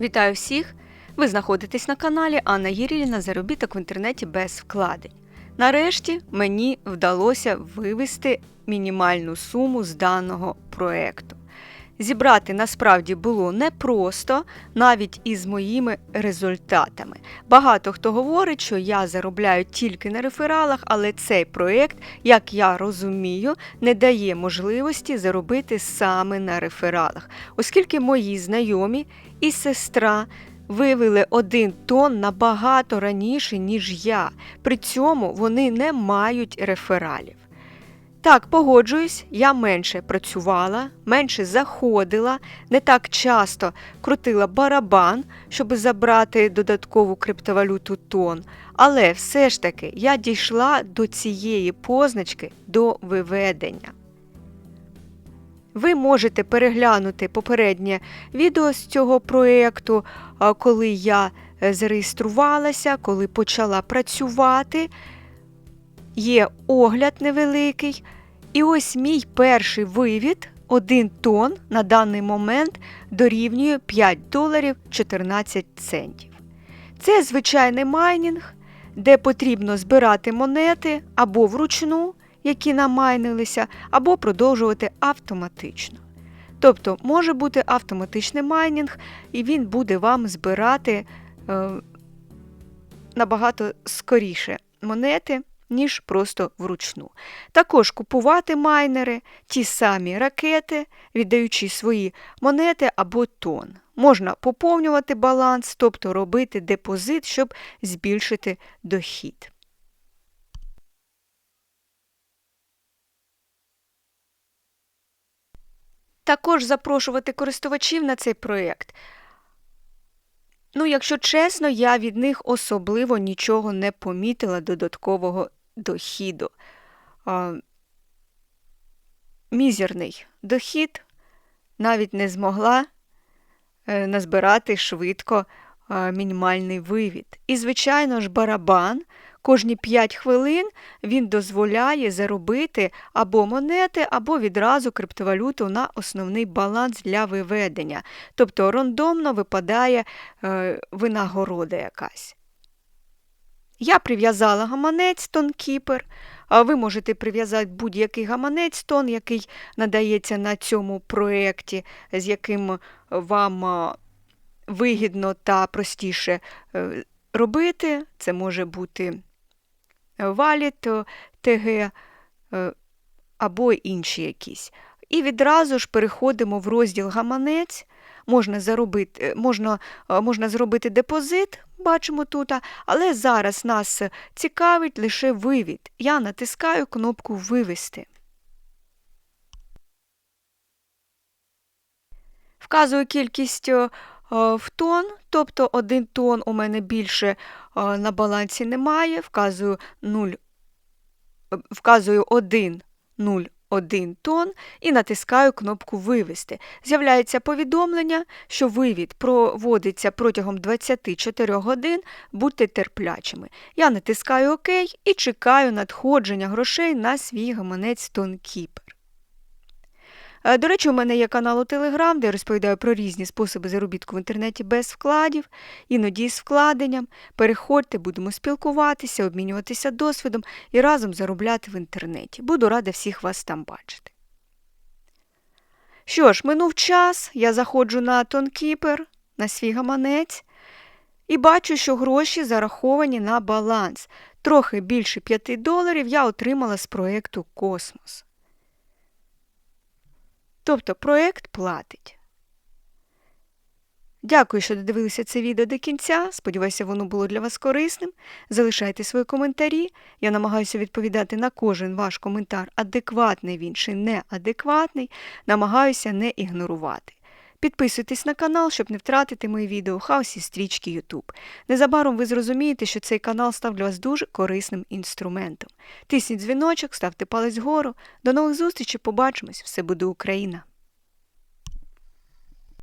Вітаю всіх! Ви знаходитесь на каналі Анна Єріліна Заробіток в інтернеті без вкладень. Нарешті мені вдалося вивести мінімальну суму з даного проекту. Зібрати насправді було непросто, навіть із моїми результатами. Багато хто говорить, що я заробляю тільки на рефералах, але цей проект, як я розумію, не дає можливості заробити саме на рефералах, оскільки мої знайомі і сестра вивели один тон набагато раніше, ніж я. При цьому вони не мають рефералів. Так, погоджуюсь, я менше працювала, менше заходила, не так часто крутила барабан, щоб забрати додаткову криптовалюту тон. Але все ж таки я дійшла до цієї позначки до виведення. Ви можете переглянути попереднє відео з цього проєкту, коли я е, зареєструвалася, коли почала працювати. Є огляд невеликий. І ось мій перший вивід, 1 тонн на даний момент дорівнює 5 доларів 14 центів. Це звичайний майнінг, де потрібно збирати монети або вручну, які намайнилися, або продовжувати автоматично. Тобто може бути автоматичний майнінг, і він буде вам збирати е, набагато скоріше монети, ніж просто вручну. Також купувати майнери, ті самі ракети, віддаючи свої монети або тон. Можна поповнювати баланс, тобто робити депозит, щоб збільшити дохід. Також запрошувати користувачів на цей проєкт. Ну, якщо чесно, я від них особливо нічого не помітила додаткового дохіду. А, мізерний дохід навіть не змогла е, назбирати швидко мінімальний вивід. І, звичайно ж, барабан кожні 5 хвилин він дозволяє заробити або монети, або відразу криптовалюту на основний баланс для виведення. Тобто рандомно випадає е, винагорода якась. Я прив'язала гаманець тонкіпер, а ви можете прив'язати будь-який гаманець тон, який надається на цьому проєкті, з яким вам вигідно та простіше е, робити. Це може бути валіт, ТГ е, або інші якісь. І відразу ж переходимо в розділ гаманець. Можна, заробити, е, можна, е, можна зробити депозит, бачимо тут, але зараз нас цікавить лише вивід. Я натискаю кнопку Вивести. Вказую кількість в тон, тобто один тон у мене більше е, на балансі немає. Вказую 0, е, вказую 1, 0, 1 тон і натискаю кнопку Вивести. З'являється повідомлення, що вивід проводиться протягом 24 годин, будьте терплячими. Я натискаю ОК і чекаю надходження грошей на свій гаманець TonKeeper. Е, До речі, у мене є канал у Телеграм, де я розповідаю про різні способи заробітку в інтернеті без вкладів, іноді з вкладенням. Переходьте, будемо спілкуватися, обмінюватися досвідом і разом заробляти в інтернеті. Буду рада всіх вас там бачити. Що ж, минув час, я заходжу на TonKeeper, на свій гаманець, і бачу, що гроші зараховані на баланс. Трохи більше 5 доларів я отримала з проєкту Космос. Тобто проєкт платить. Дякую, що додивилися це відео до кінця. Сподіваюся, воно було для вас корисним. Залишайте свої коментарі. Я намагаюся відповідати на кожен ваш коментар, адекватний він чи неадекватний. Намагаюся не ігнорувати. Підписуйтесь на канал, щоб не втратити мої відео хаосі стрічки YouTube. Незабаром ви зрозумієте, що цей канал став для вас дуже корисним інструментом. Тисніть дзвіночок, ставте палець вгору. До нових зустрічей, побачимось! Все буде Україна!